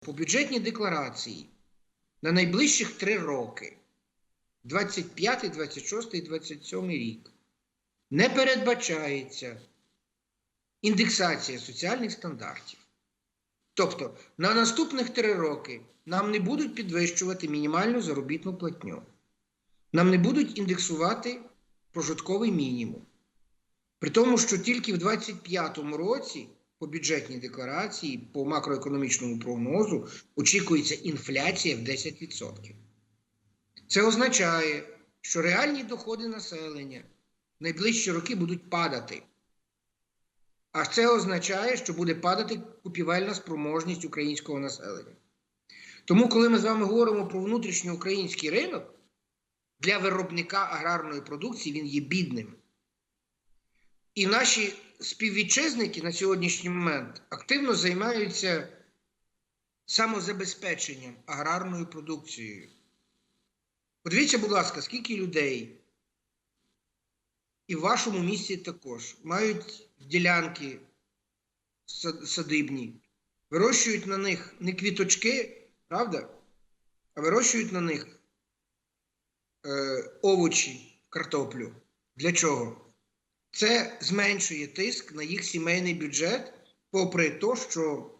по бюджетній декларації на найближчих три роки 25, 26 і 27 рік не передбачається індексація соціальних стандартів. Тобто на наступних три роки нам не будуть підвищувати мінімальну заробітну платню, нам не будуть індексувати прожитковий мінімум. При тому, що тільки в 2025 році по бюджетній декларації, по макроекономічному прогнозу очікується інфляція в 10%. Це означає, що реальні доходи населення в найближчі роки будуть падати. А це означає, що буде падати купівельна спроможність українського населення. Тому, коли ми з вами говоримо про внутрішньоукраїнський ринок, для виробника аграрної продукції він є бідним. І наші співвітчизники на сьогоднішній момент активно займаються самозабезпеченням аграрною продукцією. Подивіться, будь ласка, скільки людей, і в вашому місті також мають ділянки садибні, вирощують на них не квіточки, правда? А вирощують на них е, овочі, картоплю. Для чого? Це зменшує тиск на їх сімейний бюджет, попри те, що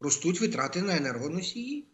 ростуть витрати на енергоносії.